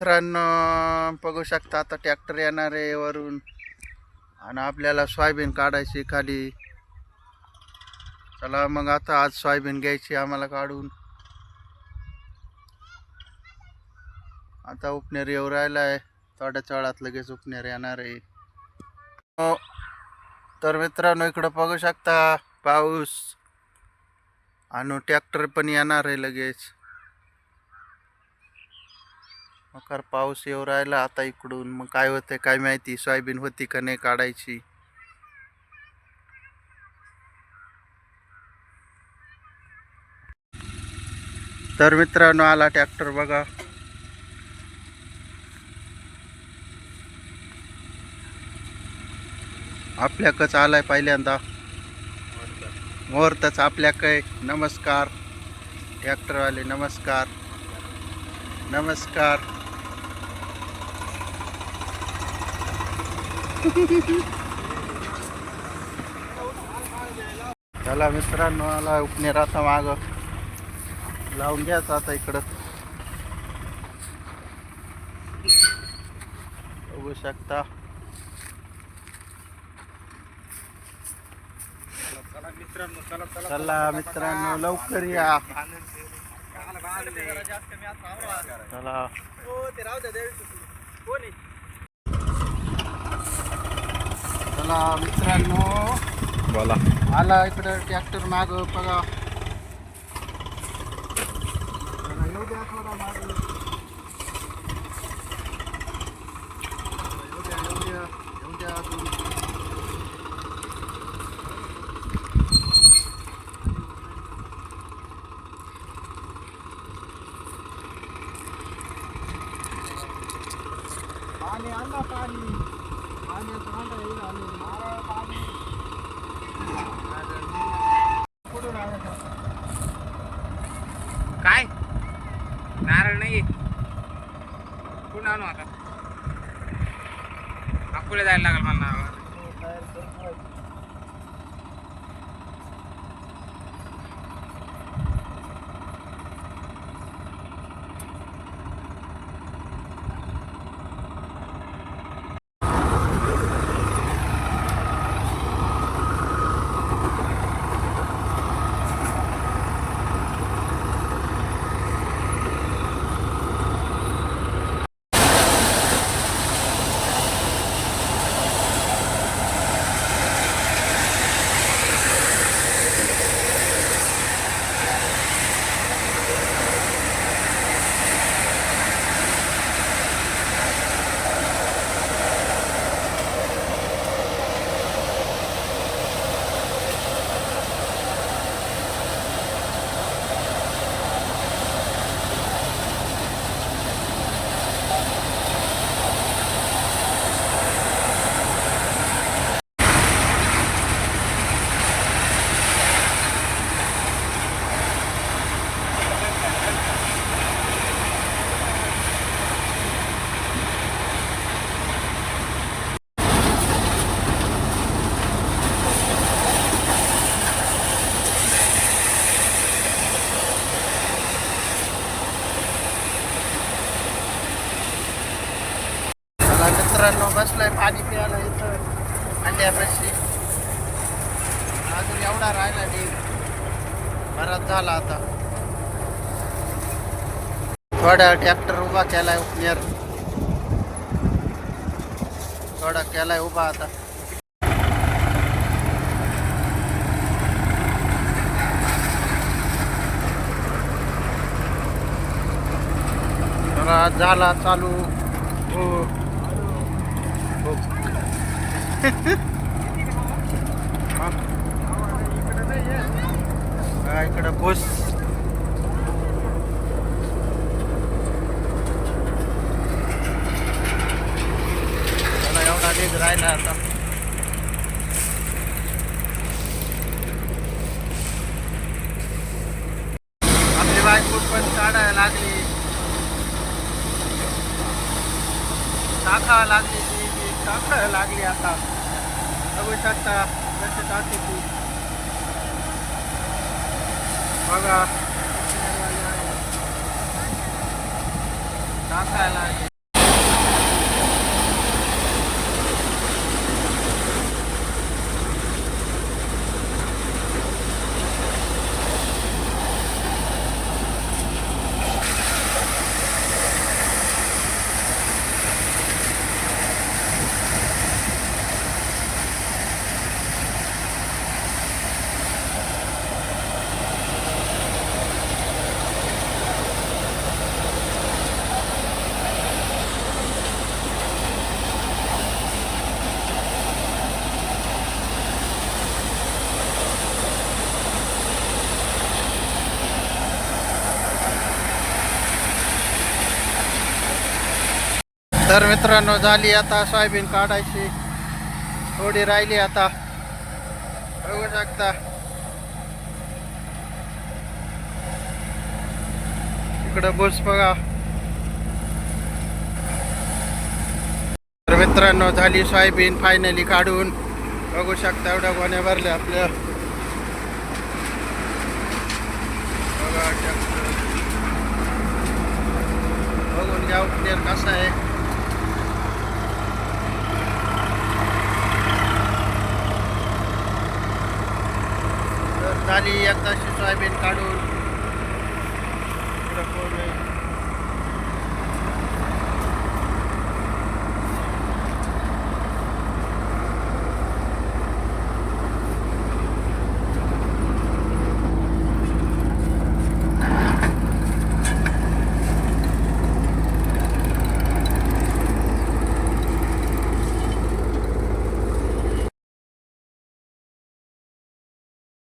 मित्रांनो बघू शकता आता ट्रॅक्टर येणार आहे वरून. आणि आपल्याला सोयाबीन काढायची खाली. चला मग आता आज सोयाबीन घ्यायची आम्हाला काढून. आता उपनेर येऊ राहिला आहे. थोड्याच वेळात लगेच उपनेर येणार आहे. हो. तर मित्रांनो इकडं बघू शकता पाऊस. आणि ट्रॅक्टर पण येणार आहे लगेच. मकर पाऊस येऊ राहिला आता इकडून. मग काय होते काय माहिती? सोयाबीन होती का नाही काढायची? तर मित्रांनो आला ट्रॅक्टर बघा. आपल्याकच आलाय पहिल्यांदा. मुहूर्तच आपल्याकडे नमस्कार. ट्रॅक्टरवाले नमस्कार. नमस्कार. चला मित्रांनो आला उपनेर आता माग. लावून घ्यायचं आता इकडं. बघू शकता. चला मित्रांनो लवकर या. चला. चला मित्रांनो बोला आला इकडं ट्रॅक्टर माग बघा येऊ द्या थोडा मागं. येऊ द्या, येऊ द्या, येऊ द्या अजून. पाणी आण ना पाणी काय? नारळ नाही कुठून आणू आता? अकोले जायला लागल मला. इथं अजून एवढा राहिला डी बराच झाला आता. थोडा ट्रॅक्टर उभा केलाय उपनेर. थोडा केलाय उभा आता. झाला चालू. हो. हो. हा, एवढा ढीग राहिला आता आपली बायको पण काढायला लागली टाकावं लागली ती ती टाकायला लागली आता बघू शकता कशी टाकते ती बघा नाचायला तर मित्रांनो झाली आता सोयाबीन काढायची. थोडी राहिली आता. बघू शकता. इकडं बुस बघा. तर मित्रांनो झाली सोयाबीन फायनली काढून. बघू शकता एवढ्या गोण्या भरल्या आपल्या. बघा बघून घ्या क्लिअर कसं आहे तर झाली एकदाशी सोयाबीन काढून